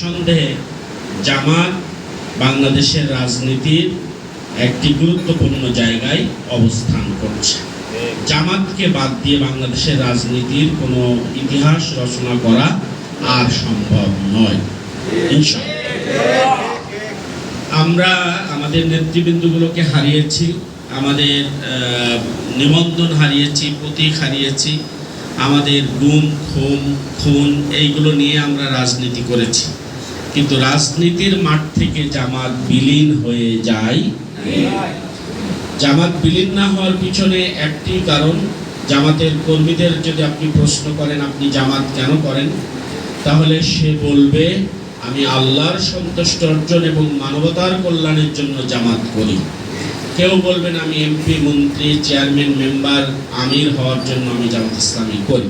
নিঃসন্দেহে জামাত বাংলাদেশের রাজনীতির একটি গুরুত্বপূর্ণ জায়গায় অবস্থান করছে। জামাতকে বাদ দিয়ে বাংলাদেশের রাজনীতির কোনো ইতিহাস রচনা করা আর সম্ভব নয়। আমরা আমাদের নেতৃবৃন্দগুলোকে হারিয়েছি, আমাদের নিবন্ধন হারিয়েছি, প্রতীক হারিয়েছি, আমাদের গুম খুম খুন, এইগুলো নিয়ে আমরা রাজনীতি করেছি। কিন্তু রাজনীতির মাঠ থেকে জামাত বিলীন হয়ে যায়। জামাত বিলীন না হওয়ার পিছনে একটি কারণ, জামাতের কর্মীদের যদি আপনি প্রশ্ন করেন, আপনি জামাত কেন করেন? তাহলে সে বলবে, আমি আল্লাহর সন্তুষ্ট অর্জন এবং মানবতার কল্যাণের জন্য জামাত করি। কেউ বলবেন, আমি এমপি, মন্ত্রী, চেয়ারম্যান, মেম্বার, আমির হওয়ার জন্য আমি জামাত ইসলামী করি।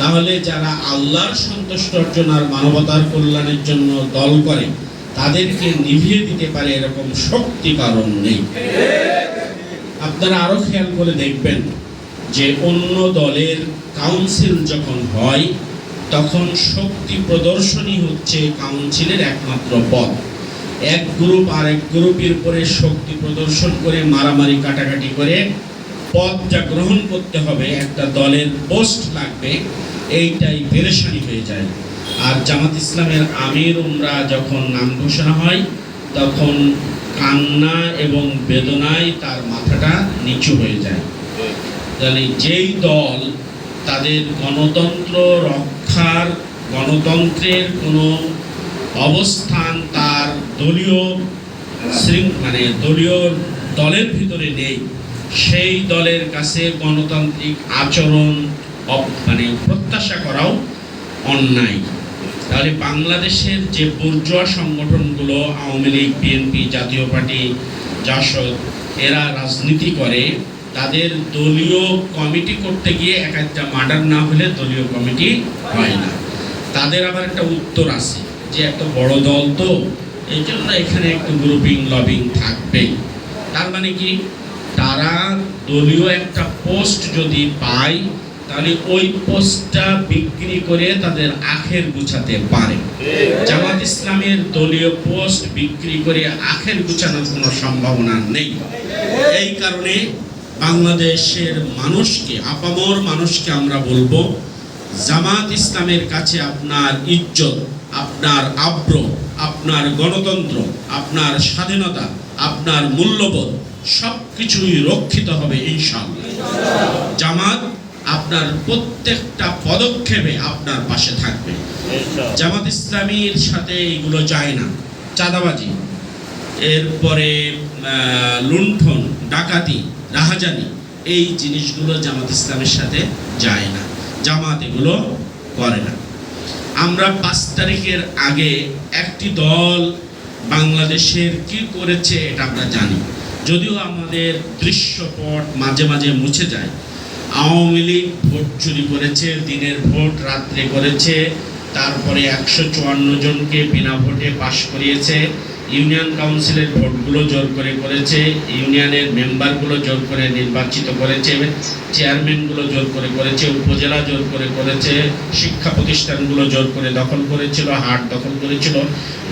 তাহলে যারা আল্লাহর সন্তুষ্ট অর্জন আর মানবতার কল্যাণের জন্য দল করে, তাদেরকে নিভিয়ে দিতে পারে এরকম শক্তি কারণ নেই। আপনারা আরও খেয়াল করে দেখবেন যে অন্য দলের কাউন্সিল যখন হয়, তখন শক্তি প্রদর্শনী হচ্ছে কাউন্সিলের একমাত্র পদ। এক গ্রুপ আর এক গ্রুপের উপরে শক্তি প্রদর্শন করে, মারামারি, কাটাকাটি করে পদটা গ্রহণ করতে হবে, একটা দলের পোস্ট লাগবে, এইটাই পেরেশানি হয়ে যায়। আর জামাত ইসলামের আমির উমরা যখন নাম ঘোষণা হয়, তখন কান্না এবং বেদনায় তার মাথাটা নিচু হয়ে যায়। তাহলে যেই দল তাদের গণতন্ত্র রক্ষার, গণতন্ত্রের কোনো অবস্থান তার দলীয় মানে দলীয় দলের ভিতরে নেই। সেই দলের কাছে গণতান্ত্রিক আচরণ মানে প্রত্যাশা করাও অন্যায়। তাহলে বাংলাদেশের যে বুর্জোয়া সংগঠনগুলো, আওয়ামী লীগ, বিএনপি, জাতীয় পার্টি, জাসদ, এরা রাজনীতি করে, তাদের দলীয় কমিটি করতে গিয়ে এক একটা মার্ডার না হলে দলীয় কমিটি হয় না। তাদের আবার একটা উত্তর আছে যে একটা বড় দল তো এই জন্য এখানে একটু গ্রুপিং লবিং থাকবেই। তার মানে কি? তারা দলীয় একটা পোস্ট যদি পায়, তাহলে ওই পোস্টটা বিক্রি করে তাদের আখের গুছাতে পারে। জামাত ইসলামের দলীয় পোস্ট বিক্রি করে আখের গুছানোর কোনো সম্ভাবনা নেই। এই কারণে বাংলাদেশের মানুষকে, আপামর মানুষকে আমরা বলব, জামাত ইসলামের কাছে আপনার ইজ্জত, আপনার আব্র, আপনার গণতন্ত্র, আপনার স্বাধীনতা, আপনার মূল্যবোধ, সব কিছুই রক্ষিত হবে ইনশাআল্লাহ। জামাত আপনার প্রত্যেকটা পদক্ষেপে আপনার পাশে থাকবে। জামাত ইসলামীর সাথে এগুলো যায় না। চাঁদাবাজি এরপরে লুণ্ঠন ডাকাতি রাহাজানি এই জিনিসগুলো জামাত ইসলামের সাথে যায় না। জামাত এগুলো করে না। আমরা পাঁচ তারিখের আগে একটি দল বাংলাদেশের কি করেছে এটা আমরা জানি। যদিও আমাদের দৃশ্যপট মাঝে মাঝে মুছে যায়, আওয়ামী লীগ ভোট চুরি করেছে, দিনের ভোট রাত্রে করেছে, তারপরে একশো চুয়ান্ন জনকে বিনা ভোটে পাশ করিয়েছে ইউনিয়ন কাউন্সিলের ভোটগুলো জোর করে করেছে, ইউনিয়নের মেম্বারগুলো জোর করে নির্বাচিত করেছে চেয়ারম্যানগুলো জোর করে করেছে, উপজেলা জোর করে করেছে, শিক্ষা প্রতিষ্ঠানগুলো জোর করে দখল করেছিল, হাট দখল করেছিল,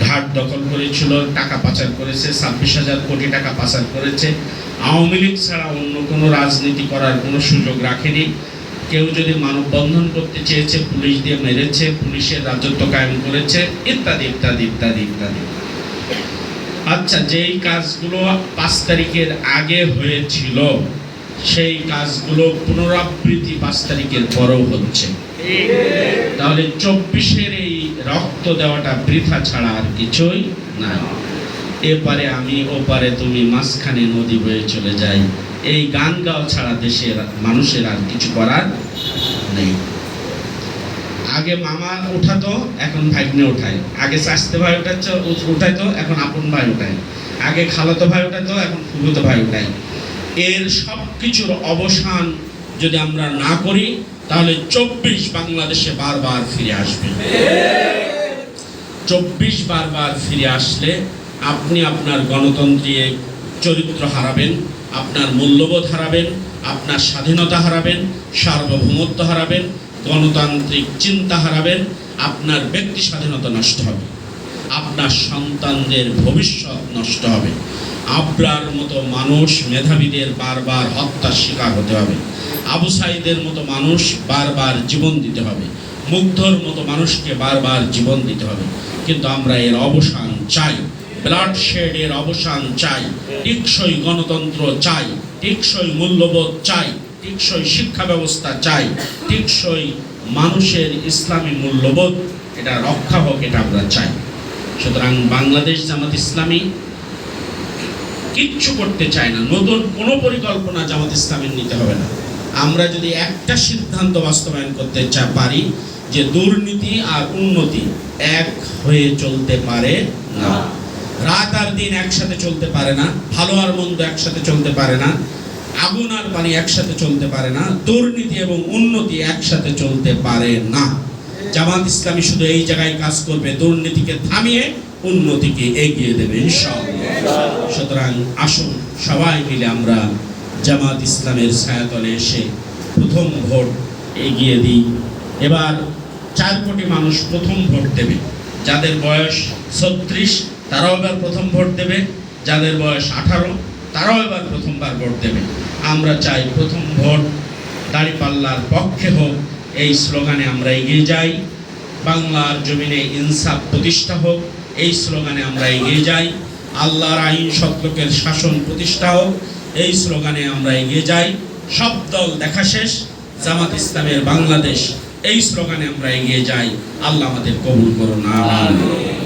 ঘাট দখল করেছিল, টাকা পাচার করেছে, ছাব্বিশ হাজার কোটি টাকা পাচার করেছে। আওয়ামী লীগ ছাড়া অন্য কোনো রাজনীতি করার কোনো সুযোগ রাখেনি। কেউ যদি মানববন্ধন করতে চেয়েছে, পুলিশ দিয়ে মেরেছে, পুলিশের রাজত্ব কায়েম করেছে, ইত্যাদি ইত্যাদি ইত্যাদি ইত্যাদি। আচ্ছা যেই কাজগুলো পাঁচ তারিখের আগে হয়েছিল, সেই কাজগুলো পুনরাবৃত্তি পাঁচ তারিখের পরেও হচ্ছে। তাহলে চব্বিশের এই রক্ত দেওয়াটা বৃথা ছাড়া আর কিছুই নাই। এপারে আমি, ওপারে তুমি, মাঝখানে নদী বয়ে চলে যাই। এই গান গাও ছাড়া দেশের মানুষের আর কিছু করার নেই। আগে মামা উঠাতো, এখন ভাগ্নে ওঠায় আগে চাষতে ভাই উঠাচ্ছে উঠাইতো, এখন আপন ভাই উঠায়। আগে খালাতো ভাই উঠাইতো এখন ফুফুতো ভাই উঠায়। এর সব কিছুর অবসান যদি আমরা না করি, তাহলে চব্বিশ বাংলাদেশে বারবার ফিরে আসবে। চব্বিশ বারবার ফিরে আসলে আপনি আপনার গণতন্ত্রের চরিত্র হারাবেন, আপনার মূল্যবোধ হারাবেন, আপনার স্বাধীনতা হারাবেন, সার্বভৌমত্ব হারাবেন গণতান্ত্রিক চিন্তা হারাবেন, আপনার ব্যক্তি স্বাধীনতা নষ্ট হবে। আপনার সন্তানদের ভবিষ্যৎ নষ্ট হবে। আবরার মতো মানুষ মেধাবীদের বারবার হত্যার শিকার হতে হবে। আবু সাইদের মতো মানুষ বারবার জীবন দিতে হবে। মুগ্ধর মতো মানুষকে বারবার জীবন দিতে হবে। কিন্তু আমরা এর অবসান চাই। ব্লাড শেডের অবসান চাই। টিকসই গণতন্ত্র চাই। টিকসই মূল্যবোধ চাই। টিকসই শিক্ষা ব্যবস্থা চাই। টিকসই মানুষের ইসলামী মূল্যবোধ, এটা রক্ষা হোক, এটা আমরা চাই। সুতরাং বাংলাদেশ জামাত ইসলামী কিচ্ছু করতে চায় না। নতুন কোনো পরিকল্পনা জামাত ইসলামের নিতে হবে না। আমরা যদি একটা সিদ্ধান্ত বাস্তবায়ন করতে চা পারি যে দুর্নীতি আর উন্নতি এক হয়ে চলতে পারে না। রাত আর দিন একসাথে চলতে পারে না, ভালো আর মন্দ একসাথে চলতে পারে না। আগুন আর পানি একসাথে চলতে পারে না, দুর্নীতি এবং উন্নতি একসাথে চলতে পারে না। জামাত ইসলামী শুধু এই জায়গায় কাজ করবে, দুর্নীতিকে থামিয়ে উন্নতিকে এগিয়ে দেবে সুতরাং আসুন, সবাই মিলে আমরা জামাত ইসলামের ছায়াতলে এসে প্রথম ভোট এগিয়ে দিই। এবার চার কোটি মানুষ প্রথম ভোট দেবে। যাদের বয়স ছত্রিশ, তারাও এবার প্রথম ভোট দেবে। যাদের বয়স আঠারো, তারাও এবার প্রথমবার ভোট দেবে। আমরা চাই প্রথম ভোট দাঁড়িপাল্লার পক্ষে হোক। এই স্লোগানে আমরা এগিয়ে যাই। বাংলার জমিনে ইনসাফ প্রতিষ্ঠা হোক। এই স্লোগানে আমরা এগিয়ে যাই। আল্লাহর আইন সত্যকের শাসন প্রতিষ্ঠা হোক। এই স্লোগানে আমরা এগিয়ে যাই। সব দল দেখা শেষ। জামাত ইসলামের বাংলাদেশ। এই স্লোগানে আমরা এগিয়ে যাই। আল্লাহ আমাদের কবুল করুন।